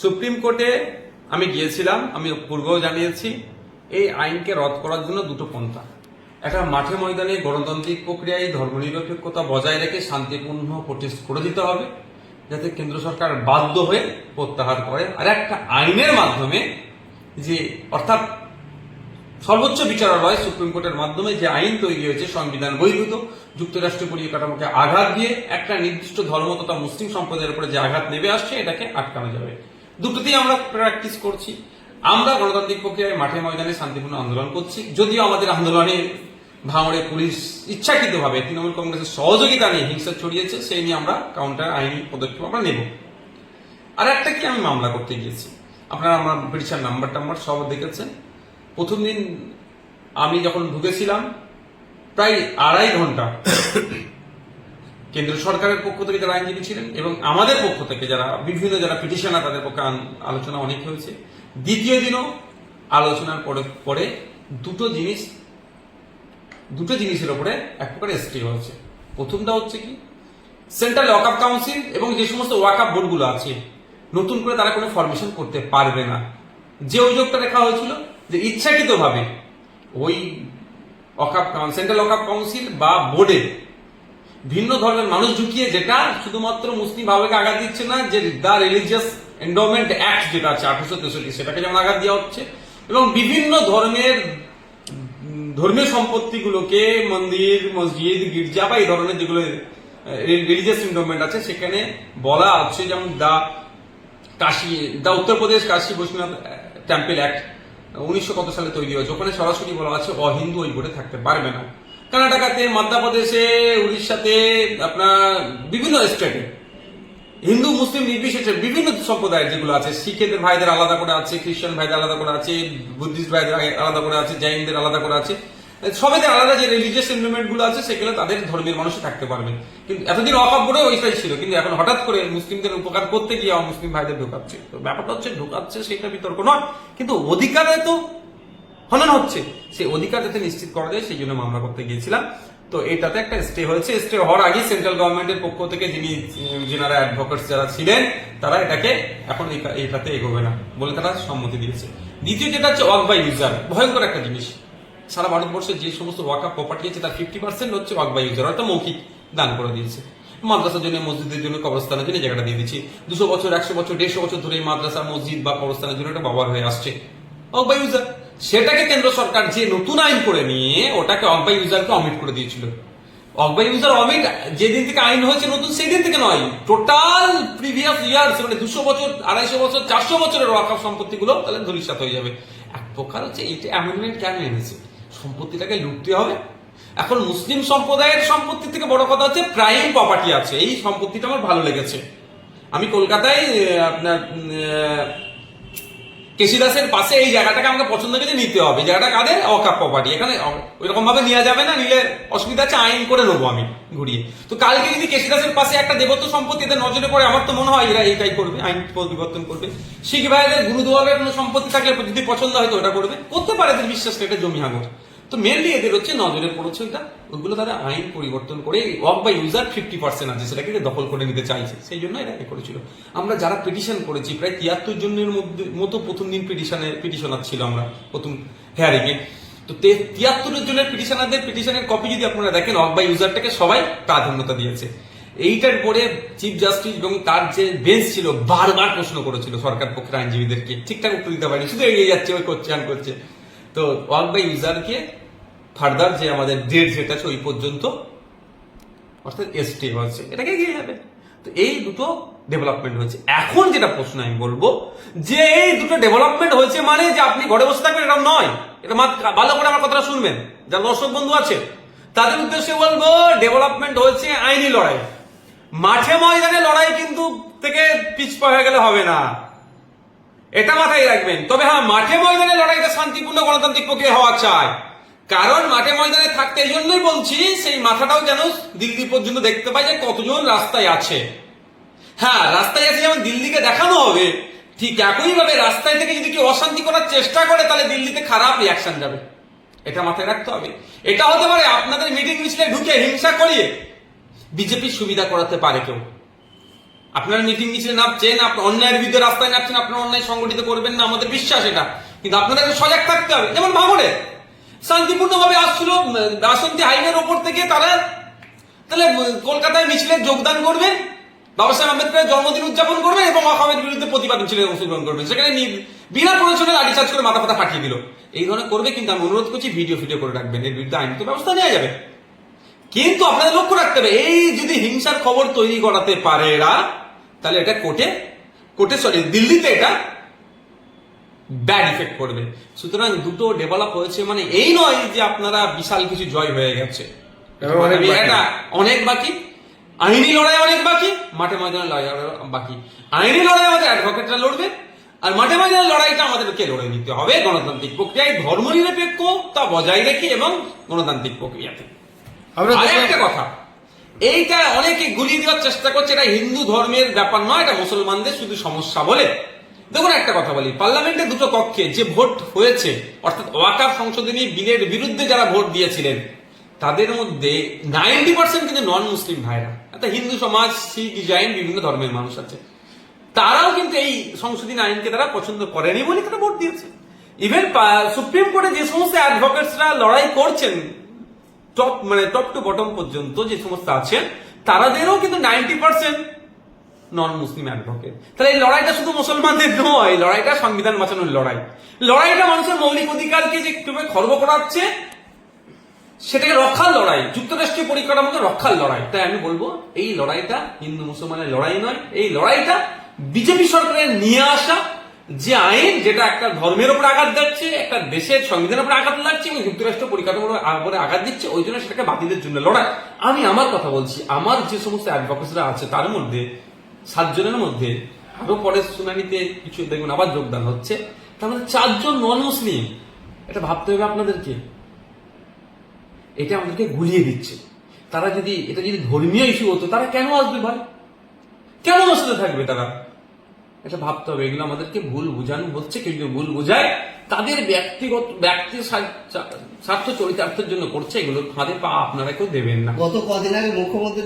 Supreme কোর্টে আমি গিয়েছিলাম, আমি পূর্বেও জানিয়েছি, এই আইনকে রদ করার জন্য দুটো পন্থা। একটা মাঠে ময়দানে গণতান্ত্রিক প্রক্রিয়ায় ধর্মনিরপেক্ষতা বজায় রেখে শান্তিপূর্ণ প্রোটেস্ট করে দিতে হবে, যাতে কেন্দ্র সরকার বাধ্য হয়ে প্রত্যাহার করে। আর একটা আইনের মাধ্যমে যে, অর্থাৎ সর্বোচ্চ বিচারালয়, সুপ্রিম কোর্টের মাধ্যমে যে আইন তৈরি হয়েছে, সংবিধান বহির্ভূত যুক্তরাষ্ট্রীয় পরিকাঠামোকে আঘাত দিয়ে একটা নির্দিষ্ট ধর্ম তথা মুসলিম সম্প্রদায়ের উপরে যে আঘাত নেমে আসছে, এটাকে আটকানো যাবে। দুটোতেই আমরা প্র্যাকটিস করছি। আমরা গণতান্ত্রিক প্রক্রিয়ায় মাঠে ময়দানে শান্তিপূর্ণ আন্দোলন করছি। যদিও আমাদের আন্দোলনে ভাঙড়ে পুলিশ ইচ্ছাকৃতভাবে তৃণমূল কংগ্রেসের সহযোগিতা নিয়ে হিংসা ছড়িয়েছে সেই নিয়ে আমরা কাউন্টার আইনি পদক্ষেপ আমরা নেব। আর একটা কি আমি মামলা করতে গিয়েছি? আপনারা আমার পিটিশন নাম্বার টাম্বার সব দেখেছেন। প্রথম দিন আমি যখন ঢুকেছিলাম, প্রায় আড়াই ঘণ্টা কেন্দ্র সরকারের পক্ষ থেকে যারা আইনজীবী ছিলেন এবং আমাদের পক্ষ থেকে যারা, বিভিন্ন যারা পিটিশনার, তাদের পক্ষে আলোচনা অনেক হয়েছে। দ্বিতীয় দিনও আলোচনার পরে পরে দুটো জিনিস, দুটো জিনিসের উপরে এক প্রকার স্টে হয়েছে। প্রথমটা হচ্ছে কি, সেন্ট্রাল ওয়াকআপ কাউন্সিল এবং যে সমস্ত ওয়াকআপ বোর্ডগুলো আছে, নতুন করে তারা কোনো ফরমেশন করতে পারবে না। যে অভিযোগটা দেখা হয়েছিল যে ইচ্ছাকৃতভাবে ওই ওয়াকআপ সেন্ট্রাল ওয়াকআপ কাউন্সিল বা বোর্ডে ভিন্ন ধর্মের মানুষ ঢুকিয়ে যেটা শুধুমাত্র মুসলিম ভাবেকে আঘাত দিচ্ছে না, যে দ্য রিলিজিয়াস এন্ডোমেন্ট অ্যাক্ট যেটা আছে, আঠারোশো তেষট্টি, সেটাকে যেমন আঘাত দেওয়া হচ্ছে। এবং বিভিন্ন ধর্মের, ধর্মীয় সম্পত্তিগুলোকে মন্দির, মসজিদ, গির্জা বা এই ধরনের যেগুলো রিলিজিয়াস এন্ডোমেন্ট আছে, সেখানে বলা হচ্ছে যেমন দা কাশী দা উত্তরপ্রদেশ কাশী বৈষ্ণব টেম্পল অ্যাক্ট উনিশশো কত সালে তৈরি হয়েছে? ওখানে সরাসরি বলা আছে, অহিন্দু ওই বোর্ডে থাকতে পারবে না। কর্ণাটকাতে, মধ্যপ্রদেশে, উড়িষ্যাতে, আপনার বিভিন্ন স্টেটে। হিন্দু, মুসলিম, নির্বিশেষে বিভিন্ন সম্প্রদায়ের যেগুলো আছে শিখেদের ভাইদের আলাদা করে আছে, খ্রিস্টান ভাইদের আলাদা করে আছে, বুদ্ধিস্ট ভাইদের আলাদা করে আছে, জৈনদের আলাদা করে আছে। সবাইদের আলাদা যে রিলিজিয়াসগুলো আছে, সেগুলো তাদের ধর্মের মানুষই থাকতে পারবে। কিন্তু এতদিন অকাপ করে ওইটাই ছিল, কিন্তু এখন হঠাৎ করে মুসলিমদের উপকার করতে গিয়ে মুসলিম ভাইদের ঢোকাচ্ছে। তো ব্যাপারটা হচ্ছে ঢোকাচ্ছে, সেটা বিতর্ক নয়। কিন্তু অধিকারে তো হনন হচ্ছে। সেই অধিকার যাতে নিশ্চিত করা যায় সেই জন্য মামলা করতে গিয়েছিলাম। তো এটাতে একটা স্টে হয়েছে। স্টে হওয়ার আগে সেন্ট্রাল গভর্নমেন্টের পক্ষ থেকে যিনি উম, যেনারা অ্যাডভোকেটস যারা ছিলেন তারা এটাকে এখন এটাতে এগোবে না বলে তারা সম্মতি দিয়েছে। দ্বিতীয় যেটা হচ্ছে ওয়াক বাই ইউজার ভয়ঙ্কর একটা জিনিস। সারা ভারতবর্ষে যে সমস্ত ওয়াকা প্রপার্টি আছে তার ফিফটি পার্সেন্ট হচ্ছে ওয়াক বাই ইউজার অর্থাৎ মৌখিক দান করে দিয়েছে। মাদ্রাসার জন্য মসজিদের জন্য কবরস্থানের জন্য জায়গাটা দিয়ে দিচ্ছি দুশো বছর একশো বছর দেড়শো বছর ধরে মাদ্রাসা মসজিদ বা কবরস্থানের জন্য একটা ব্যবহার হয়ে আসছে। অকবাই ইউজার সেটাকে কেন্দ্র সরকার যে নতুন আইন করে নিয়ে ওটাকে অকবাই ইউজারকে অমিট করে দিয়েছিল। অকবাই ইউজার অমিট যেদিন থেকে আইন হয়েছে নতুন সেই দিন থেকে নয় টোটাল প্রিভিয়াস ইয়ার মানে দুশো বছর, আড়াইশো বছর, চারশো বছরের ওয়াকাফ সম্পত্তিগুলো তাহলে ধরিসাত হয়ে যাবে। এক প্রকার হচ্ছে এইটা অ্যামেন্ডমেন্ট কেন এনেছে? সম্পত্তিটাকে লুটতে হবে। এখন মুসলিম সম্প্রদায়ের সম্পত্তি থেকে বড় কথা হচ্ছে প্রাইম প্রপার্টি আছে। এই সম্পত্তিটা আমার ভালো লেগেছে। আমি কলকাতায় আপনার কেশিদাসের পাশে এই জায়গাটাকে আমাকে পছন্দ করে নিতে হবে। জায়গাটা কাদের? অকাপ প্রপার্টি এখানে ওইরকম ভাবে নেওয়া যাবে না, নিলে অসুবিধা আছে, আইন করে নেব আমি ঘুরিয়ে। তো কালকে যদি কেশিদাসের পাশে একটা দেবত্ব সম্পত্তি এদের নজরে পড়ে, আমার তো মনে হয় এরা এটাই করবে, আইন পরিবর্তন করবে। শিখ ভাইদের গুরুদুয়ারের কোনো সম্পত্তি থাকলে যদি পছন্দ হয় তো ওটা করবে। করতে পারে এদের বিশ্বাস, এটা জমি হাঙর তো মেনলি এদের হচ্ছে নজরে পড়েছে এটা ওগুলো তারা আইন পরিবর্তন করে ওয়াক বাই ইউজার ফিফটি পার্সেন্ট আছে, সেটাকে দখল করে নিতে চাইছে। সেই জন্য এটা এ করেছিল। আমরা যারা পিটিশন করেছি, প্রায় তিয়াত্তর জনের মধ্যে, মতো প্রথম দিন পিটিশনের পিটিশনার ছিল আমরা, প্রথম হেয়ারিং এ। তো তিয়াত্তর জনের পিটিশনারদের পিটিশনের কপি যদি আপনারা দেখেন ওয়াক বাই ইউজারটাকে সবাই প্রাধান্যতা দিয়েছে। এইটার পরে চিফ জাস্টিস এবং তার যে বেঞ্চ ছিল, বারবার প্রশ্ন করেছিল সরকার পক্ষের আইনজীবীদেরকে। ঠিকঠাক উত্তর দিতে পারেনি, শুধু এগিয়ে যাচ্ছে, ওই করছে আন করছে। তো ওয়াক বাই ইউজারকে ফার্দার যে আমাদের ডেট যেটা আছে ওই পর্যন্ত, অর্থাৎ এসটি হয়েছে। এটাকে এগিয়ে যাবে। তো এই দুটো ডেভেলপমেন্ট হয়েছে। এখন যেটা প্রশ্ন আমি বলব, যে এই দুটো ডেভেলপমেন্ট হয়েছে মানে যে আপনি ঘরে বসে থাকবেন এরকম নয়। এটা ভালো করে আমার কথাটা শুনবেন। যারা দর্শক বন্ধু আছে, তাদের উদ্দেশ্যে বলব ডেভেলপমেন্ট হয়েছে আইনি লড়াই। মাঠে ময়দানে লড়াই কিন্তু থেকে পিছপা হয়ে গেলে হবে না। এটা মাথায় রাখবেন। তবে হ্যাঁ মাঠে ময়দানে লড়াইটা শান্তিপূর্ণ গণতান্ত্রিক প্রক্রিয়া হওয়া চাই। কারণ মাঠে ময়দানে থাকতে এই জন্যই বলছি, সেই মাথাটাও যেন দিল্লি পর্যন্ত দেখতে পাই যে কতজন রাস্তায় আছে। হ্যাঁ রাস্তায় আছে যেমন দিল্লিকে দেখানো হবে, ঠিক একই ভাবে রাস্তায় থেকে যদি কেউ অশান্তি করার চেষ্টা করে, তাহলে দিল্লিতে খারাপ রিয়াকশন যাবে। এটা মাথায় রাখতে হবে। এটা হতে পারে আপনাদের মিটিং মিছিলে ঢুকে হিংসা করিয়ে বিজেপির সুবিধা করাতে পারে কেউ। আপনারা মিটিং মিছিলে নামছেন আপনার অন্যায়ের বিরুদ্ধে রাস্তায় নামছেন, আপনার অন্যায় সংগঠিত করবেন না, আমাদের বিশ্বাস এটা। কিন্তু আপনাদের সজাগ থাকতে হবে, যেমন ভাঙড়ে। শান্তিপূর্ণভাবে আসছিল বাসন্তী হাইওয়ের ওপর থেকে তারা, তাহলে কলকাতায় মিছিলে যোগদান করবেন, বাবা সাহেব আম্বেদকরের জন্মদিন উদযাপন করবেন এবং অকামের বিরুদ্ধে প্রতিবাদ মিছিলে অংশগ্রহণ করবেন। সেখানে বিনা প্রয়োজনে লাঠিচার্জ করে মাথা ফাতা ফাটিয়ে দিল। এই ধরনের করবে কিন্তু আমি অনুরোধ করছি, ভিডিও ফিডিও করে রাখবেন, এর বিরুদ্ধে আইনগত ব্যবস্থা নেওয়া যাবে। কিন্তু আপনাদের লক্ষ্য রাখতে হবে, এই যদি হিংসার খবর তৈরি করাতে পারে এরা তাহলে এটা কোর্টে কোর্টে সরি দিল্লিতে এটা ব্যাড ইফেক্ট করবে। সুতরাং দুটো ডেভেলপ হয়েছে মানে এই নয় যে আপনারা বিশাল কিছু জয় হয়ে গেছে। অনেক বাকি। এটা অনেক বাকি। আইনি লড়াই অনেক বাকি মাঠে ময়দানে লড়াই বাকি। আইনি লড়াই আমাদের অ্যাডভোকেটরা লড়বে আর মাঠে ময়দানে লড়াইটা আমাদেরকে লড়ে নিতে হবে গণতান্ত্রিক প্রক্রিয়ায়। ধর্মনিরপেক্ষ তা বজায় রেখে এবং গণতান্ত্রিক প্রক্রিয়াতে। একটা কথা এইটা অনেকে গুলিয়ে দেওয়ার চেষ্টা করছে এটা হিন্দু ধর্মের ব্যাপার নয় এটা মুসলমানদের শুধু সমস্যা বলে। দেখুন একটা কথা বলি, পার্লামেন্টে দুটো কক্ষে যে ভোট হয়েছে, অর্থাৎ ওয়াকাফ সংশোধনী বিলের বিরুদ্ধে যারা ভোট দিয়েছিলেন, তাদের মধ্যে নাইনটি পার্সেন্ট কিন্তু নন মুসলিম ভাইরা। অর্থাৎ হিন্দু সমাজ শিখ জৈন বিভিন্ন ধর্মের মানুষ আছে। তারাও কিন্তু এই সংশোধনী আইনকে তারা পছন্দ করেনি বলে তারা ভোট দিয়েছে। ইভেন সুপ্রিম কোর্টে যে সমস্ত অ্যাডভোকেটসরা লড়াই করছেন টপ মানে টপ টু বটম পর্যন্ত যে সমস্ত আছেন, তারাদেরও কিন্তু ninety percent non Muslim advocate তাহলে এই লড়াইটা শুধু মুসলমানদের নয় লড়াইটা সংবিধান বাঁচানোর লড়াই। লড়াইটা মানুষের মৌলিক অধিকারকে যে কীভাবে খর্ব করাচ্ছে, সেটাকে রক্ষার লড়াই, যুক্তরাষ্ট্রীয় পরিকাঠামোকে রক্ষার লড়াই। তাই আমি বলব, এই লড়াইটা হিন্দু মুসলমানের লড়াই নয়, এই লড়াইটা বিজেপি সরকারের নিয়ে আসা যে আইন, যেটা একটা ধর্মের উপর আঘাত দিচ্ছে একটা দেশের সংবিধানের উপর আঘাত লাগছে এবং যুক্তরাষ্ট্র পরিকাঠামোর উপরে আঘাত দিচ্ছে, ওই জন্য সেটাকে বাতিলের জন্য লড়াই। আমি আমার কথা বলছি, আমার যে সমস্ত অ্যাডভোকেটসরা আছে, তার মধ্যে সাতজনের মধ্যে আরও পরের শুনানিতে কিছু দেখবেন আবার যোগদান হচ্ছে। তার মধ্যে চারজন নন মুসলিম এটা ভাবতে হবে আপনাদেরকে। এটা আমাদেরকে গুলিয়ে দিচ্ছে। তারা যদি, এটা যদি ধর্মীয় ইস্যু হতো, তারা কেন আসবে ভাই? কেন বসতে থাকবে তারা? এটা ভাবতে হবে। এগুলো আমাদেরকে ভুল বোঝানো হচ্ছে। কেউ যদি ভুল বোঝায়, তাদের ব্যক্তিগত, ব্যক্তি স্বার্থ- স্বার্থ চরিতার্থের জন্য করছে। এগুলো ফাঁদে পা আপনারা কেউ দেবেন না। গত কদিন আগে মুখ্যমন্ত্রী